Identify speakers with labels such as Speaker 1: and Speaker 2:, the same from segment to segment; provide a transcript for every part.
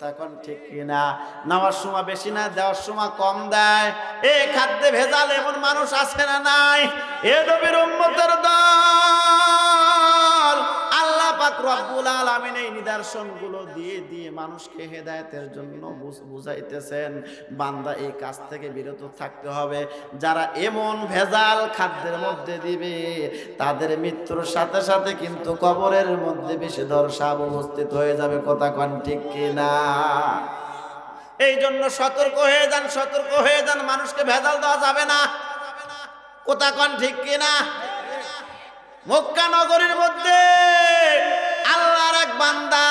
Speaker 1: তখন ঠিক কিনা? নেওয়ার সময় বেশি না, দেওয়ার সময় কম দেয়। এ খাদ্যে ভেজাল এমন মানুষ আছে না নাই? এ নবীর উম্মতের দল। পাক রব্বুল আলামিন এই নিদর্শনগুলো দিয়ে দিয়ে মানুষকে হেদায়েতের জন্য বুঝ- বুঝাইতেছেন, বান্দা এই কাজ থেকে বিরত থাকতে হবে। যারা এমন ভেজাল খাদ্যের মধ্যে দিবে, তাদের মৃত্যুর সাথে সাথে কিন্তু কবরের মধ্যে বেশি সাপ উপস্থিত হয়ে যাবে, কথা কন ঠিক কিনা? এই জন্য সতর্ক হয়ে যান, সতর্ক হয়ে যান, মানুষকে ভেজাল দেওয়া যাবে না। কোথা কন ঠিক কিনা? মক্কা নগরীর মধ্যে আল্লাহর এক বান্দা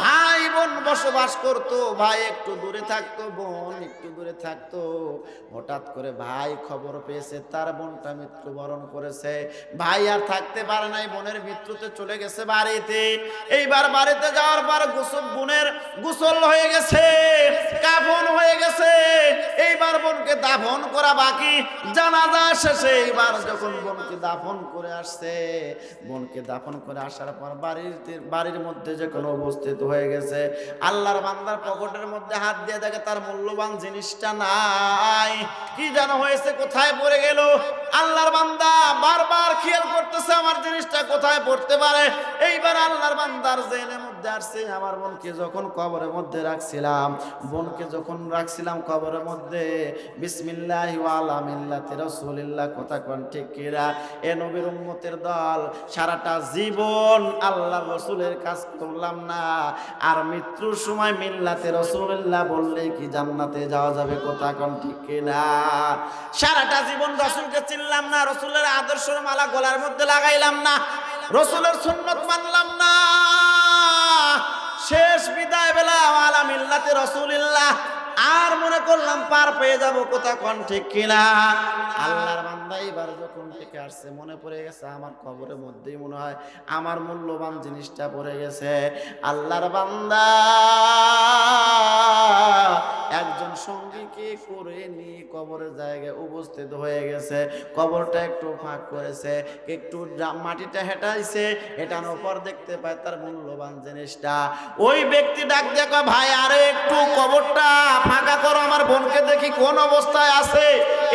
Speaker 1: ভাই বোন বসবাস করতো, ভাই একটু দূরে থাকতো, বোন একটু দূরে থাকতো। হঠাৎ করে ভাই খবর পেয়েছে, তার বোনটা মৃত্যুবরণ করেছে। ভাই আর থাকতে পারে নাই, বোনের মৃত্যুতে চলে গেছে বাড়িতে। এইবার বাড়িতে যাওয়ার পর গোসল বোনের গোসল হয়ে গেছে। বোনকে দাফন করা বাকি। জানাজা শেষে এইবার যখন বোনকে দাফন করে আসছে বোনকে দাফন করে আসার পর বাড়ির বাড়ির মধ্যে যখন উপস্থিত হয়ে গেছে, আল্লাহর বান্দার পকেটের মধ্যে হাত দিয়ে দেখে তার মূল্যবান জিনিসটা নাই। কি যেন হয়েছে, কোথায় পড়ে গেল? আল্লাহর বান্দা বারবার খেয়াল করতেছে আমার জিনিসটা কোথায় পড়তে পারে। এইবার আল্লাহর বান্দার জেনের মধ্যে আসছে, আমার বোনকে যখন কবরের মধ্যে রাখছিলাম, বোনকে যখন রাখছিলাম কবরের মধ্যে, বিসমিল্লাহ ওয়ালা মিল্লাতি রাসূলিল্লাহ, কথা কোন ঠিক কিরা এ নবীর উম্মতের দল, সারাটা জীবন আল্লাহর রাসূলের কাজ করলাম না। আর মৃত্যুর সময় মিল্লাতে রাসূলুল্লাহ বললে কি জান্নাতে যাওয়া যাবে, কথা কোন ঠিক কিনা? সারাটা জীবন রাসূলকে চিনলাম না, রাসূলের আদর্শের মালা গলার মধ্যে লাগাইলাম না, রসুলের সুন্নত মানলাম না। শেষ বিদায় বেলা আলামিল্লাতে রসুলিল্লাহ আর মনে করলাম পার পেয়ে যাব কোথা কোন ঠিক কিনা? আল্লাহর বান্দা এবার যখন থেকে আসছে, মনে পড়ে গেছে আমার কবরের মধ্যেই মনে হয় আমার মূল্যবান জিনিসটা পড়ে গেছে। আল্লাহর বান্দা একজন সঙ্গীকে করে নিয়ে কবরের জায়গায় উপস্থিত হয়ে গেছে। কবরটা একটু ফাঁক করেছে, একটু মাটিটা হেঁটাইছে, হেঁটানোর পর দেখতে পায় তার মূল্যবান জিনিসটা। ওই ব্যক্তি ডাক দেখো ভাই, আরে একটু কবরটা ফাঁকা করো, আমার বোনকে দেখি কোন অবস্থায় আছে।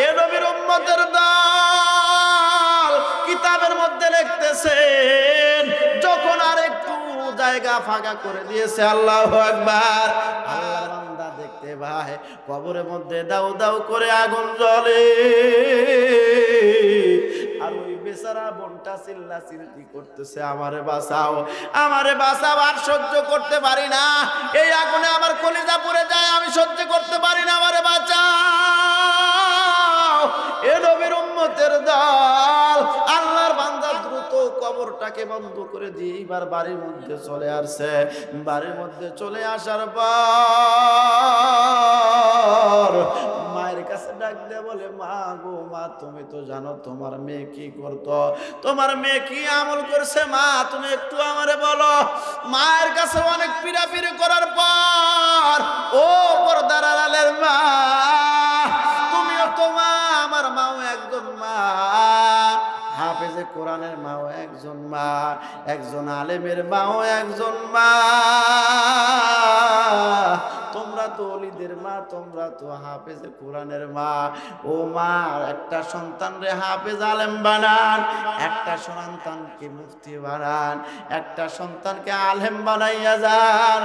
Speaker 1: এ নবীর উম্মতের দল কিতাবের মধ্যে লিখতেছেন, যখন আর একটু জায়গা ফাঁকা করে দিয়েছে আল্লাহ একবার আল্লাহর বান্দা দেখতে ভাই কবরের মধ্যে দাউ দাউ করে আগুন জ্বলে। আর ওই বেচারা বোনটা চিল্লা চিল্লি করতেছে, আমারে বাঁচাও আমারে বাঁচাও, আর সহ্য করতে পারি না। এই আগুনে আমার কলিজা পুড়ে যায়, আমি সহ্য করতে পারি না, আমারে বাঁচাও। এ নবীর উম্মতের দল দ্রুত কবরটাকে বন্ধ করে দিয়ে এবার বাড়ির মধ্যে চলে আসছে বাড়ির মধ্যে চলে আসার পর মায়ের কাছে ডাক দিয়ে বলে, মা গো, মা, তুমি তো জানো তোমার মেয়ে কি করতো। তোমার মেয়ে কি আমল করছে? মা, তুমি একটু আমারে বলো। মায়ের কাছে অনেক পিড়াপিড়ি করার পর, ও পর্দার আড়ালের মা, তুমিও তো মা, আমার মাও একজন মা। হাফেজে কোরআনের মাও একজন মা একজন আলেমের মাও একজন মা তোমরা তো অলিদের মা, তোমরা তো হাফেজে কোরআনের মা। ও মা, একটা সন্তান রে হাফেজ আলেম বানান, একটা সন্তানকে মুফতি বানান, একটা সন্তানকে আলেম বানাইয়া যান।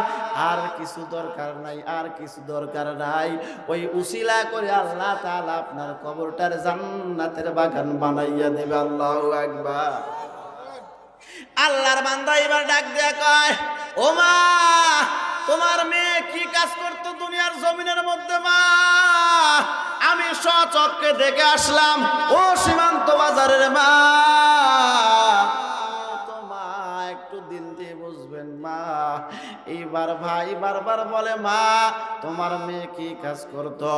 Speaker 1: আর কিছু দরকার নাই, আর কিছু দরকার নাই। ওই উসিলা করে আল্লাহ তাআলা আপনার কবরটার জান্নাতের বাগান বানাইয়া দেবে আল্লাহু। আকবার। আল্লাহর বান্দা এবার ডাক দেয়া কয় ও মা তোমার মেয়ে কি কাজ করতো দুনিয়ার জমিনের মধ্যে, মা? আমি সচককে দেখে আসলাম, ও সীমান্ত বাজারের মা। তো একটু দিল দিয়ে বুঝবেন, মা। এইবার ভাই বারবার বলে, মা, তোমার মেয়ে কি কাজ করতো?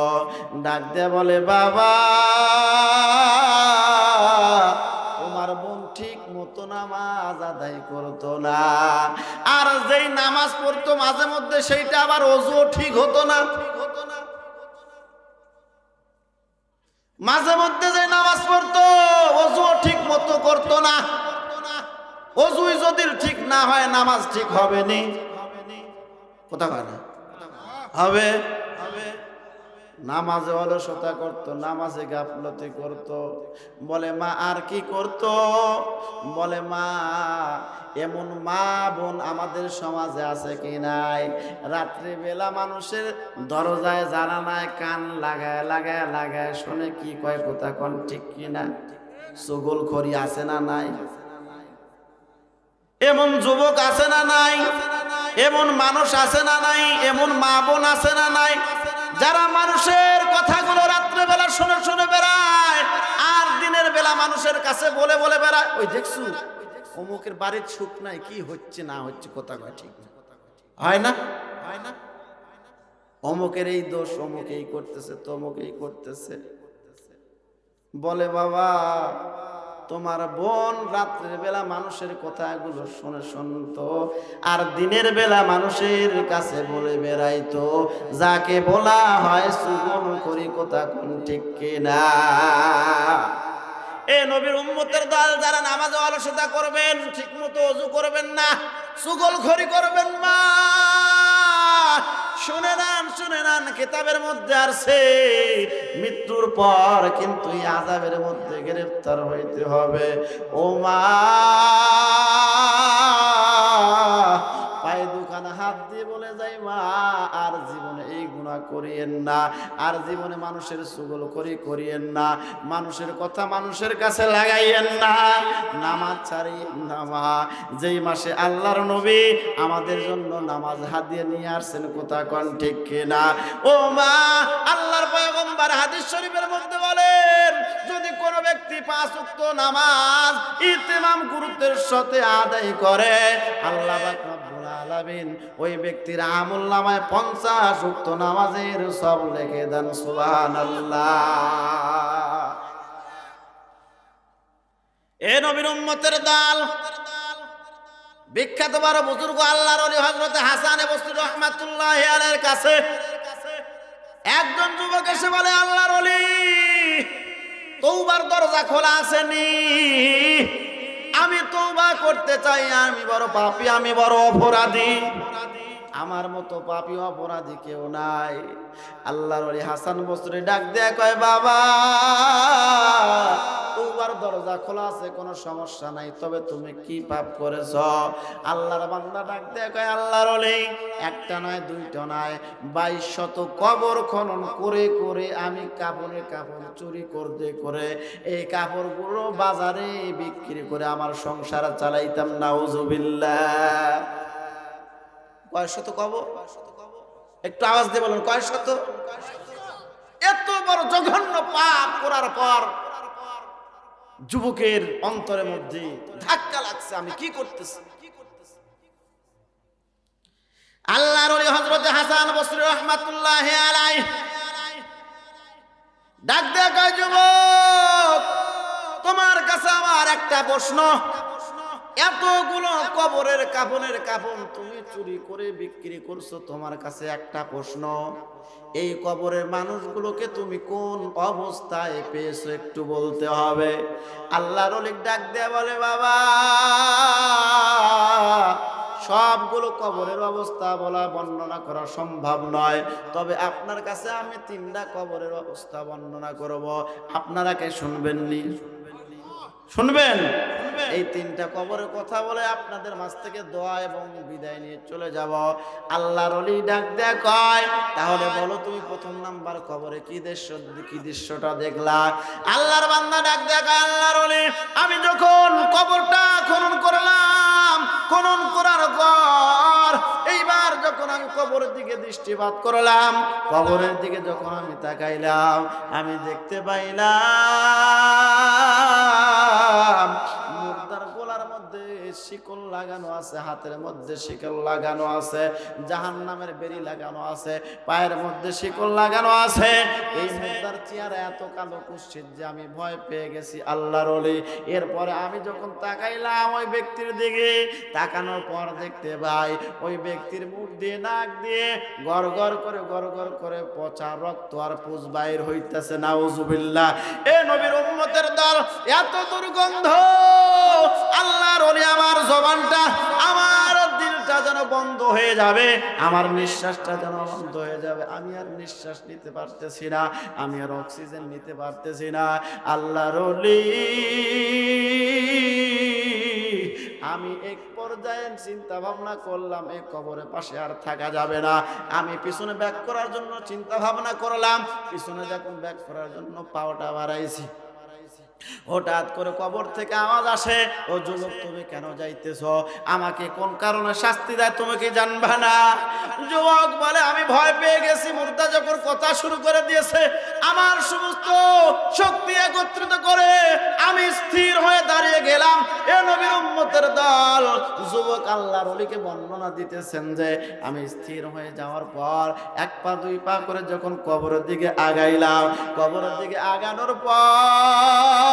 Speaker 1: ডাক দিয়ে বলে, বাবা ঠিক মতো নামাজ আদায় করতো না। আর যেই নামাজ পড়তো মাঝে মধ্যে সেইটা আবার অজু ঠিক হতো না। মাঝে মধ্যে যে নামাজ পড়তো অজু ঠিক মতো করতো না। অজুই যদি ঠিক না হয়, নামাজ ঠিক হবে নি। কথা না? হবে হবে। নামাজে অলসতা করতো, নামাজে গাফলতি করতো। বলে, মা, আর কি করতো? বলে, মা, এমন মা বোন আমাদের সমাজে আছে কি নাই? রাত্রিবেলা মানুষের দরজায় জানা নাই কান লাগায় লাগায় লাগায় শুনে কি কয় কোথা কোন, ঠিক কি না? সুগল খড়ি আছে না নাই? এমন যুবক আছে না নাই? এমন মানুষ আছে না নাই? এমন মা বোন আছে না নাই? যারা মানুষের কথাগুলো রাত্রে বেলা শুনে শুনে বেড়ায়, আর দিনের বেলা মানুষের কাছে বলে বলে বেড়ায়, ওই দেখছু, অমুকের বাড়ির সুখ নাই, কি হচ্ছে না হচ্ছে কথা কয় ঠিক না হয় না। হয় না? অমুকের এই দোষ, অমুক এই করতেছে, তমুক এই করতেছে। বলে বাবা তোমার বোন রাত্রের বেলা মানুষের কথাগুলো শুনে শুনতো, আর দিনের বেলা মানুষের কাছে বলে বেড়াইতো, যাকে বলা হয় সুগম করি কথা কোন ঠিক কিনা? এ নবীর উম্মতের দল যারা নামাজে অলসতা করবেন, ঠিক মতো অজু করবেন না, সুগল খড়ি করবেন না। শুনে নেন শুনে নেন, কিতাবের মধ্যে আসছে। মৃত্যুর পর কিন্তু আজাবের মধ্যে গ্রেফতার হইতে হবে। ও মা পায়ে দোকান হাত দিয়ে বলে যাই মা, আর জীবনে গুণা করিয়েন না, আর জীবনে মানুষের সুগল করি করিয়েন না, মানুষের কথা মানুষের কাছে লাগাইয়েন না, নামাজ ছাড়িয়েন না মা। যেই মাসে আল্লাহর নবী আমাদের জন্য নামাজ হাতিয়ে নিয়ে আসছেন, কোথা কন ঠিক কিনা? ও মা, আল্লাহর পয়গম্বর হাদিস শরীফের মধ্যে বলেন, যদি কোনো ব্যক্তি পাঁচ উক্ত নামাজ ইতিমাম গুরুত্বের সাথে আদায় করে, আল্লাহ আলামিন। ওই ব্যক্তির নামায় পঞ্চাশ উক্ত নামাজের সব লিখে দেন এ নবীর দাল। বিখ্যাত বড় বুজুর্গ আল্লাহর অলি হজরত হাসানে বস্তি রহমাতুল্লাহ আলের কাছে। একজন যুবক এসে বলে, আল্লাহর অলি তৌবার দরজা খোলা আসেনি আমি তৌবা করতে চাই আমি বড় পাপি আমি বড় অপরাধী। আমার মতো পাপী অপরাধী কেউ নাই। আল্লাহর ওলি হাসান বস্তুরে ডাক দেয়া কয়, বাবা তৌবার দরজা খোলা আছে, কোনো সমস্যা নাই, তবে তুমি কি পাপ করেছ? আল্লাহর বান্দা ডাক দেয়া কয়, আল্লাহর ওলি, একটা নয়, দুইটা নয়, বাইশ শত কবর খনন করে করে আমি কাপড়ে কাপড় চুরি করতে, করে এই কাপড়গুলো বাজারে বিক্রি করে আমার সংসার চালাইতাম, নাউজুবিল্লাহ। কয় কবর একটু আওয়াজ দিয়ে বলুন, কয় শত? এত বড় জঘন্য পাপ করার পর যুবকের অন্তরের মধ্যে ধাক্কা লাগছে, আমি কি করতেছি? আল্লাহর ওলি হযরত হাসান বসরি রহমাতুল্লাহ আলাই ডাক দেয়া যুবক, তোমার কাছে আমার একটা প্রশ্ন। এতগুলো কবরের কাপনের কাপন তুমি চুরি করে বিক্রি করছ তোমার কাছে একটা প্রশ্ন। এই কবরের মানুষগুলোকে তুমি কোন অবস্থায় পেয়েছ একটু বলতে হবে। আল্লাহর অলিক ডাক দেয়া বলে, বাবা, সবগুলো কবরের অবস্থা বলা, বর্ণনা করা সম্ভব নয়। তবে আপনার কাছে আমি তিনটা কবরের অবস্থা বর্ণনা করব। আপনারা কে শুনবেন শুনবেননি? শুনবেন? এই তিনটা কবরের কথা বলে আপনাদের মাছ থেকে দোয়া এবং বিদায় নিয়ে চলে যাব। আল্লাহর অলি ডাক দেয়া, কয়, তাহলে বলো তুমি প্রথম নাম্বার কবরে কি দৃশ্য, কি দৃশ্যটা দেখলা? আল্লাহর বান্দা ডাক দেয়া, কয়, আল্লাহর অলি, আমি যখন কবরটা খনন করলাম, খনন করার পর এইবার যখন আমি কবরের দিকে দৃষ্টিপাত করলাম, কবরের দিকে যখন আমি তাকাইলাম, আমি দেখতে পাইলাম শিকল লাগানো আছে, হাতের মধ্যে শিকল লাগানো আছে জাহান নামের বেরি লাগানো আছে, পায়ের মধ্যে শিকল লাগানো আছে। এই মুর্দার চেয়ারে এত কালো কুশ্চিত যে আমি ভয় পেয়ে গেছি আল্লাহর অলি। এরপরে আমি যখন তাকাইলাম ওই ব্যক্তির দিকে, তাকানোর পর দেখতে পাই ওই ব্যক্তির মুখ দিয়ে, নাক দিয়ে গড় গড় করে, গড় গড় করে পচা রক্ত আর পুজ বাইর হইতেছে না নাউজুবিল্লাহ। এ নবীর উম্মতের দল, এত দুর্গন্ধ। আল্লাহর ওলি আমার জবানটা, আমার দিলটা যেন বন্ধ হয়ে যাবে, আমার নিঃশ্বাসটা যেন বন্ধ হয়ে যাবে। আমি আর নিঃশ্বাস নিতে পারতেছি না, আমি আর অক্সিজেন নিতে পারতেছি না। আল্লাহর অলি আমি এক পর্যায়ে চিন্তা ভাবনা করলাম এই কবরের পাশে আর থাকা যাবে না। আমি পিছনে ব্যাক করার জন্য চিন্তা ভাবনা করলাম, পিছনে যখন ব্যাক করার জন্য পাওয়াটা বাড়াইছি। হঠাৎ করে কবর থেকে আওয়াজ আসে, ও যুবক, তুমি কেন যাইতেছ? আমাকে কোন কারণে শাস্তি দেয়? তুমি কি জানবা না? যুবক বলে, আমি ভয় পেয়ে গেছি, মুর্দা যখন কথা শুরু করে দিয়েছে, আমার সমস্ত শক্তি একত্রিত করে আমি স্থির হয়ে দাঁড়িয়ে গেলাম। এ নবীর উম্মতের দল। যুবক আল্লাহর অলিকে বর্ণনা দিতেছেন যে, আমি স্থির হয়ে যাওয়ার পর এক পা, দুই পা করে যখন কবরের দিকে আগাইলাম, কবরের দিকে আগানোর পর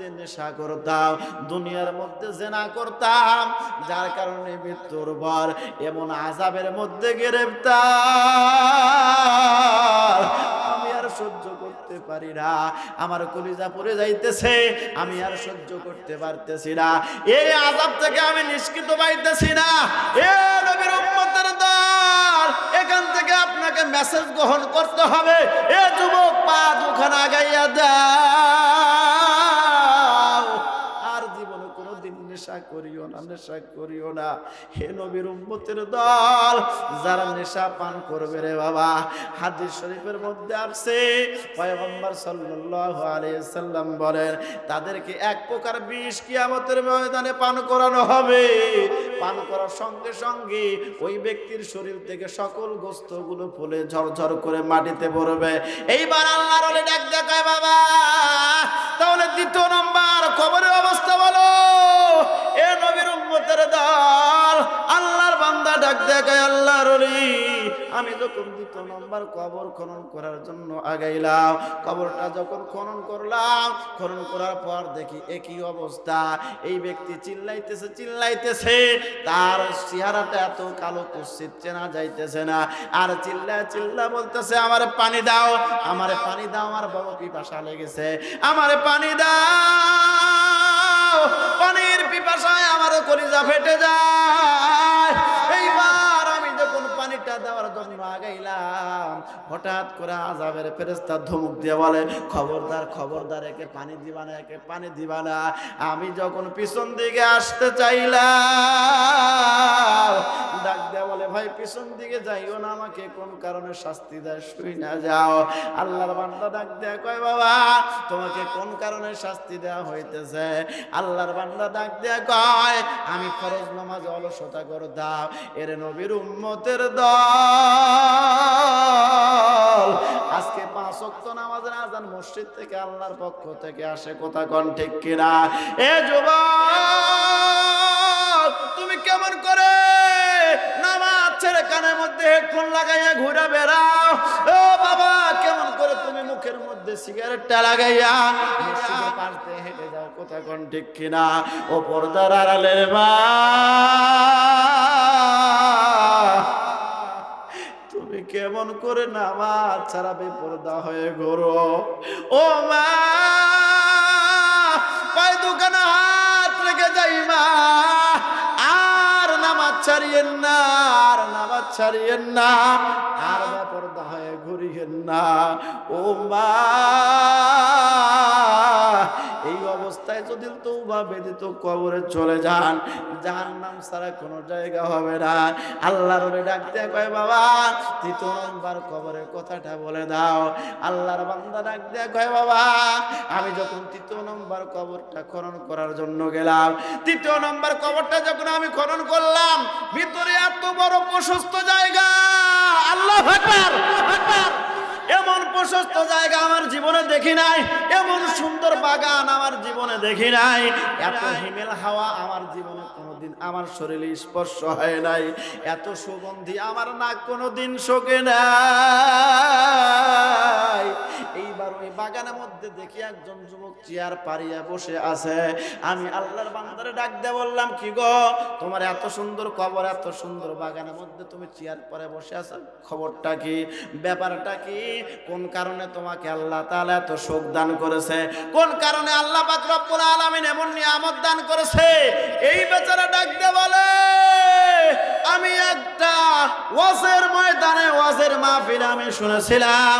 Speaker 1: মধ্যে নেশা করতাম, দুনিয়ার মধ্যে জেনা করতাম, যার কারণে মৃত্যুর পর এমন আজাবের মধ্যে গ্রেফতার। আমি আর সহ্য করতে পারি না, আমার কলিজা পড়ে যাইতেছে, আমি আর সহ্য করতে পারতেছি না। এই আজাব থেকে আমি নিষ্কৃত পাইতেছি না। এ নবীর উম্মতের দল, এখান থেকে আপনাকে মেসেজ গ্রহণ করতে হবে। এ যুবক পা দুখানা গাইয়া দাও নেশা করিও না, নেশা করিও না। হে নবীর উম্মতের দল, যারা নেশা পান করবে রে বাবা, হাদিস শরীফের মধ্যে আসছে, পয়গম্বর সাল্লাল্লাহু আলাইহি সাল্লাম বলেন, তাদেরকে এক প্রকার বিষ কিয়ামতের ময়দানে পান করানো হবে। পান করার সঙ্গে সঙ্গে ওই ব্যক্তির শরীর থেকে সকল গোস্তগুলো ফুলে ঝরঝর করে মাটিতে পড়বে। এইবার আল্লাহর ডাক দেখায় বাবা, তাহলে দ্বিতীয় নম্বর খবরের অবস্থা বলো। উম্মতের দল। আল্লাহর বান্দা ডাক দেখায় আল্লাহর আমি যখন দ্বিতীয় নম্বর কবর খনন করার জন্য আগাইলাম, কবরটা যখন খনন করলাম, খনন করার পর দেখি একই অবস্থা। এই ব্যক্তি চিল্লাইতেছে চিল্লাইতেছে, তার চেহারাটা এত কালো কুৎসিত চেনা যাইতেছে না। আর চিল্লা চিল্লা বলতেছে, আমারে পানি দাও, আমারে পানি দাও, আমার বড় পিপাসা লেগেছে, আমারে পানি দাও। পানির পিপাসায় আমার কলিজা ফেটে যায়। হঠাৎ করে আজাবের ফেরেস্তা ধমক দিয়ে বলে, খবরদার খবরদার, একে পানি দিবা একে পানি দিবা আমি যখন পিছন দিকে আসতে চাইলাম, ডাক দেয়া বলে, ভাই, পিছন দিকে যাইও না আমাকে, কোন কারণে শাস্তি দেয়, শুই না যাও। আল্লাহর বান্দা ডাক দেয়া কয়, বাবা, তোমাকে কোন কারণে শাস্তি দেওয়া হইতেছে? আল্লাহর বান্দা ডাক দেয়া কয়, আমি ফরজ নামাজ অলসতা করে দাও এর নবীর উম্মতের দল নামাজ ছেড়ে কানের মধ্যে হেডফোন লাগাইয়া ঘুরে বেড়াও? ও বাবা, কেমন করে তুমি মুখের মধ্যে সিগারেটটা লাগাইয়া পাশ হেঁটে যাও, কথা কন ঠিক কিনা? ও পর্দার আড়ালের মা। কেমন করে নামাজ ছাড়া বেপরদা হয়ে ঘোরো। ও মা, পায়ে দোকানে হাত রেখে যাই মা। আর নামাজ ছাড়িয়েন না, আর নামাজ ছাড়িয়েন না, আর বেপরদা হয়ে ঘুরিয়েন না। ও মা এই অবস্থায় যদি তৌবা বেদিত কবরে চলে যান জাহান নাম ছাড়া কোনো জায়গা হবে না। আল্লাহর ডাকতে কয়, বাবা তৃতীয় নম্বর কবরের কথাটা বলে দাও। আল্লাহর বান্দা ডাকতে কয়, বাবা, আমি যখন তৃতীয় নম্বর কবরটা খনন করার জন্য গেলাম, তৃতীয় নম্বর কবরটা যখন আমি খনন করলাম, ভিতরে এত বড় প্রশস্ত জায়গা। আল্লাহ এমন প্রশস্ত জায়গা আমার জীবনে দেখি নাই, এমন সুন্দর বাগান আমার জীবনে দেখি নাই। এত হিমেল হাওয়া আমার জীবনে কোনোদিন আমার শরীরে স্পর্শ হয় নাই, এত সুগন্ধি আমার নাক কোনোদিন শোকে নাই। এইবার ওই বাগানের মধ্যে দেখি একজন যুবক চেয়ার পারিয়া বসে আছে। আমি আল্লাহর বান্দারে ডাক দিয়ে বললাম, কি গো, তোমার এত সুন্দর কবর, এত সুন্দর বাগানের মধ্যে তুমি চেয়ার পরে বসে আছো? খবরটা কি? ব্যাপারটা কি? কোন কারণে তোমাকে আল্লাহ তাআলা এত শোক দান করেছে? কোন কারণে আল্লাহ পাক রব্বুল আলামিন এমন নিয়ামত দান করেছে? এই বেচারা ডাক দিয়ে বলে, আমি একটা ওয়াজের ময়দানে ওয়াজের মাহফিল আমি শুনেছিলাম।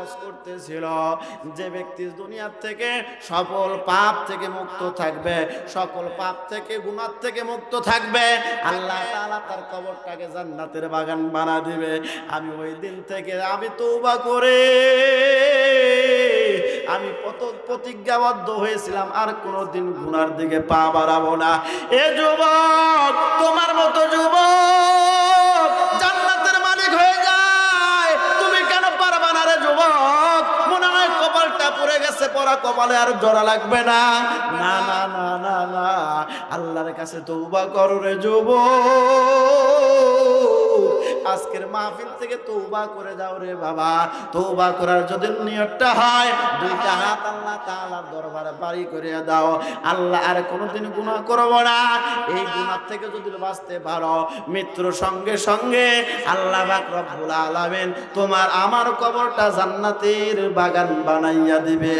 Speaker 1: হজ করতেছিল যে ব্যক্তি দুনিয়ার থেকে সকল পাপ থেকে মুক্ত থাকবে, সকল পাপ থেকে গুনার থেকে মুক্ত থাকবে, আল্লাহ তাআলা তার কবরটাকে জান্নাতের বাগান বানা দিবে। আমি ওই দিন থেকে আমি তওবা করে, আমি কত প্রতিজ্ঞাবদ্ধ হয়েছিলাম, আর কোনোদিন গুনার দিকে পা বাড়াবো না। এ যুবক, তোমার মতো যুবক পরা কপালে আর জোড়া লাগবে না। না না না না না আল্লাহর কাছে তৌবা করো রে যুবক। আজকের মাহফিল থেকে তৌবা করে যাও রে বাবা। তৌবা করার যদি নিয়তটা হয় দুইটা হাত আল্লাহ তাআলার দরবারে বাড়ি করে দাও। আল্লাহ আর কোনোদিন গুনাহ করব না। এই গুনাহ থেকে যদি বাঁচতে পারো মৃত্যুর সঙ্গে সঙ্গে আল্লাহ পাক রব্বুল আলামিন তোমার আমার কবরটা জান্নাতের বাগান বানাইয়া দিবে।